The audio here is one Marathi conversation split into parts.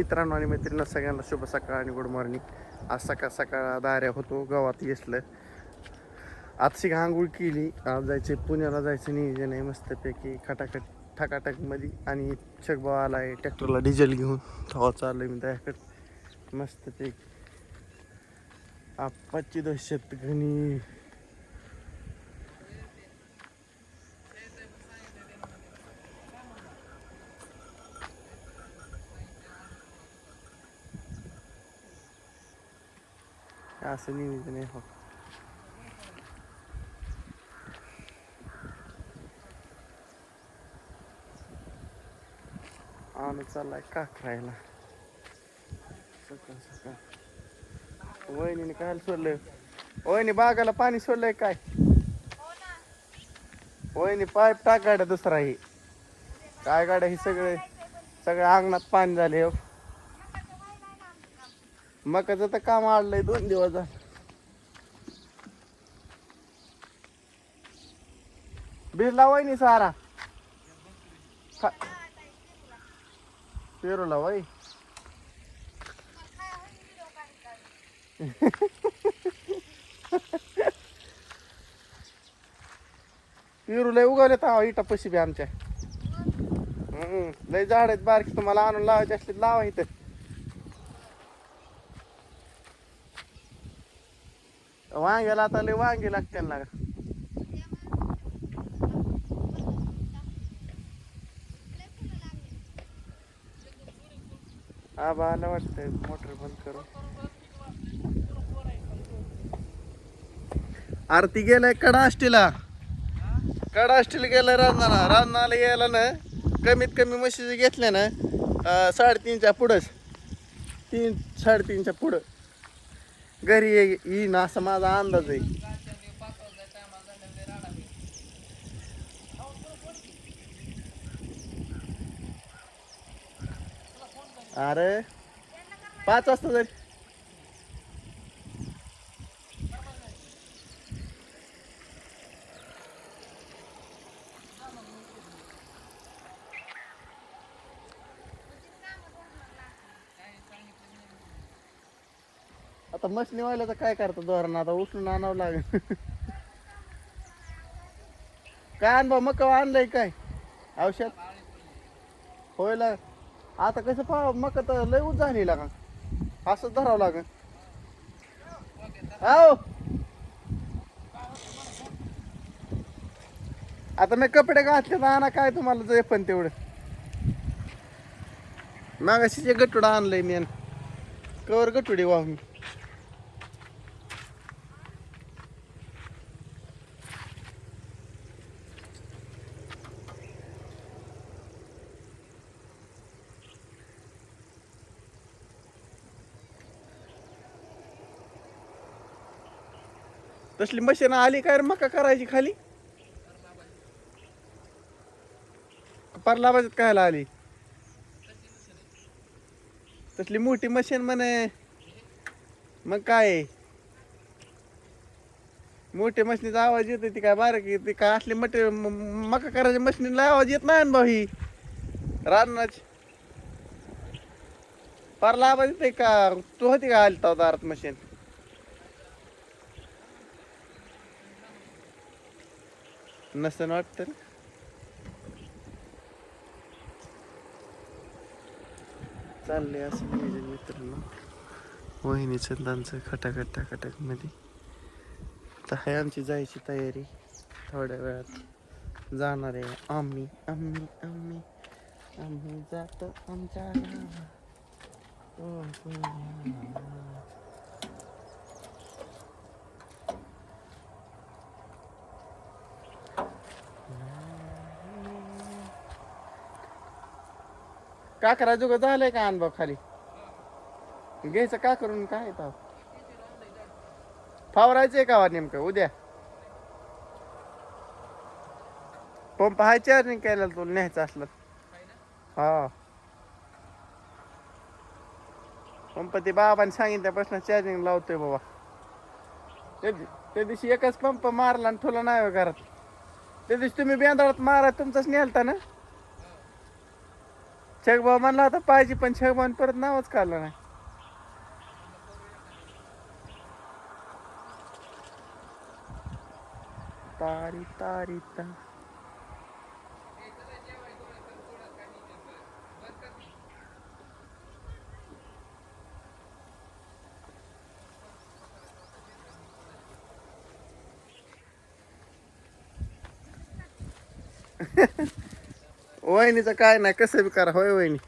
मित्रांनो आणि मैत्रिणींना सगळ्यांना शुभ सकाळ आणि गुड मॉर्निंग. आज सकाळ सकाळ दाऱ्या होतो गावात येसलं आजची आंघोळ केली. आज जायचे पुण्याला जायचं नियोजन आहे मस्तपैकी खटाखट ठकाटकमध्ये आणि छगबा आला आहे ट्रॅक्टरला डिझेल घेऊन. थवा चाललं मी त्याकडे मस्तपैकी. आप्पाची दहशत घनी असं नियोजन आहे हो आम्ही चाललाय का करायला सकाळ सकाळ. वहिनीने काय सोडलंय वहिनी बागाला पाणी सोडलंय काय? वहिनी पाईप टाक गाड्या दुसरा ही काय गाड्या हे सगळे सगळ्या अंगणात पाणी झाले हो. मकाचं तर काम आडलंय दोन दिवस झालं. लावाय वहिनी सारा. पेरू लावाय पेरू लय उगवले तर इटा पशी बी आमच्या. हम्म, लय झाड आहेत बारकी तुम्हाला आणून लावायचे असले लावा इथं. वांग्याला आता लय वांगे लागते ना. आबा वाटतंय. मोटर बंद करू. आरती गेलाय कडाष्टीला. कडाष्टीला गेलाय राजनाला राजनाला यायला ना कमीत कमी म्हशीचे घेतल्या ना साडेतीनच्या पुढंच तीन साडेतीनच्या पुढं. घरी ये- येईन असा माझा अंदाज आहे. अरे पाच वाजता जाईल आता मशनी वाल्याचं काय करतो धोरण? आता उचलून आणावं लागेल. काय आण बा मग आणलंय काय? औषध? होय लाग आता कसं पा मग तर लय उच झालेला का? असंच धरावं लागेल. हो आता मी कपडे घातले तर आणा काय तुम्हाला जे पण तेवढं. मागाशीचे गटुडा आणलंय मी कवर गटुडी वाहून. तसली मशीन आली काय रे मका करायची खाली? परला बाजूत कायला आली? तसली मोठी मशीन म्हणे. मग काय? मोठ्या मशीनीचा आवाज येतो ती काय बारीक ती काय असली मोठे मका करायच्या मशीनीला आवाज येत नाही ना भाऊ ही. रानाची परला आवाज येते का? तू होती का आली तेव्हा दारात मशीन? नसन वाटतं ना चाललंय असं नियोजन मित्रांनो वहिनीचं त्यांचं खटाखट टाकाटकमध्ये तर आहे आमची जायची तयारी. थोड्या वेळात जाणार आहे आम्ही आम्ही आम्ही. आम्ही जातो आमच्या काकरा जोग झालाय का झालंय का अनुभव खाली? घ्यायचं का करून काय येतं फावरायचंय का नेमकं? उद्या. पंप हाय चार्जिंग केलेला तुला न्यायचं असलं हा. पंप ते बाबाने सांगितल्यापासून चार्जिंग लावतोय बाबा. त्या त्या दिवशी एकच पंप मारला आणि ठोला नाही हो घरात. त्या दिवशी तुम्ही बेंदाळात मारा तुमचाच नेलता ना? छगभाऊ म्हणला आता पाहिजे पण छगबान परत नावच काढलं नाही. तारी तारी ता. वहिनीचं काय नाही कसं बी करा. होय वहिनी.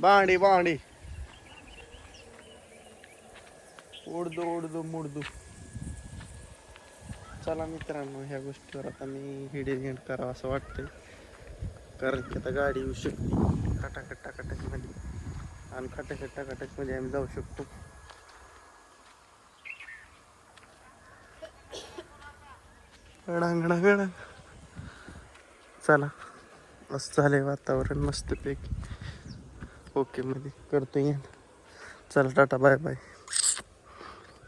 बांडी बांडी ओढदो ओढदो मुडदू. चला मित्रांनो ह्या गोष्टीवर आता मी हिडे एंड करावं असं वाटतंय. कारण की आता गाडी येऊ शकते. खटाखट टाकाटकमध्ये. आणि खटाखट टाकाटकमध्ये आम्ही जाऊ शकतो. गडांग चला. मस्त झालंय वातावरण मस्तपैकी. ओके मध्ये करतो येईन चला टाटा बाय बाय.